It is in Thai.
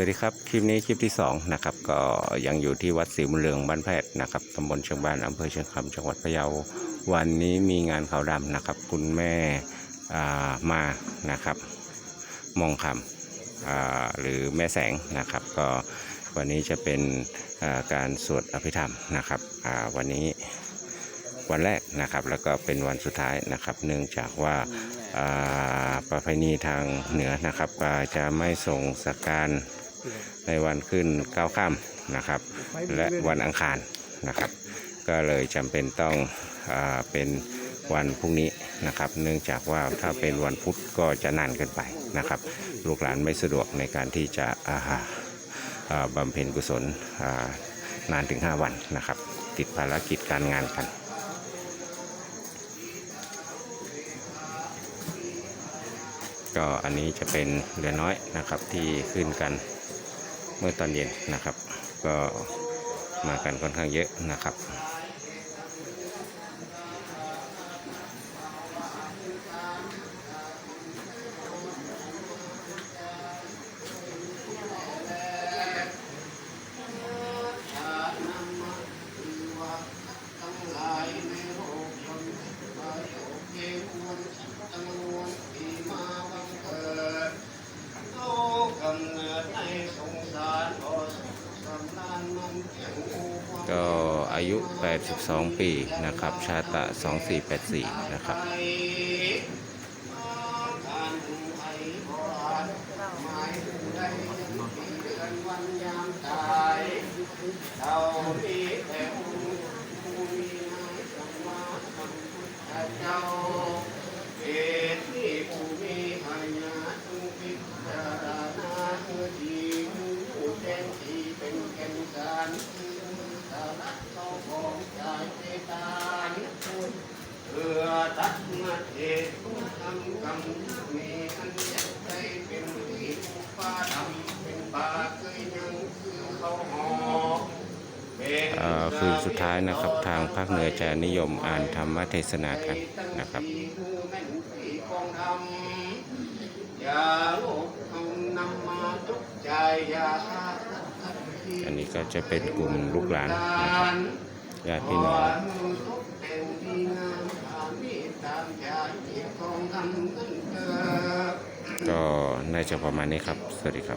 วัสดีครับ คลิปนี้คลิปที่2นะครับก็ยังอยู่ที่วัดศรีบุญเรืองบ้านแพทย์นะครับตำบลเชียงบานอำเภอเชียงคำจังหวัดพะเยาวันนี้มีงานขาวดำนะครับ คุณแม่ามานะครับ มองคำหรือแม่แสงนะครับ ก็วันนี้จะเป็นาการสวดอภิธรรมนะครับวันนี้วันแรกนะครับแล้วก็เป็นวันสุดท้ายนะครับ เนื่องจากว่าประเพณีทางเหนือนะครับจะไม่ส่งสการ ในวันขึ้นเก้าค่ำนะครับ และวันอังคารนะครับ ก็เลยจำเป็นต้องอเป็นวันพรุ่งนี้นะครับ เนื่องจากว่าถ้าเป็นวันพุธก็จะนานเกินไปนะครับ ลูกหลานไม่สะดวกในการที่จะอ่าอ่าบำเพ็ญกุศลนานถึง 5 วันนะครับ ติดภารกิจการงานกันก็อันนี้จะเป็นเรือน้อยนะครับที่ขึ้นกัน เมื่อตอนเย็นนะครับ ก็มากันค่อนข้างเยอะนะครับ ก็อายุ 82 ปีนะครับ ชาตะ 2484 นะครับ เจ้าเอที่ผู้มีปัญญาจงพิจารณาเมื่อที่ผู้แจ้งที่เป็นแก่นสารสาระเของจเจตานเพื่อตัดมาเหตุทำกรรมมีอันจะใจเป็นที่ผู้ฟ้าดำเป็นปาเคยยังคือเขาหอคืนสุดท้ายนะครับทางภาคเหนือจะนิยมอ่านธรรมเทศนากันนะครับอย่าโลกเอานำมาทุกใจอย่า อันนี้ก็จะเป็นกลุ่มลูกหลานนะครับญาติพี่น้องก็น่าจะประมาณนี้ครับ สวัสดีครับ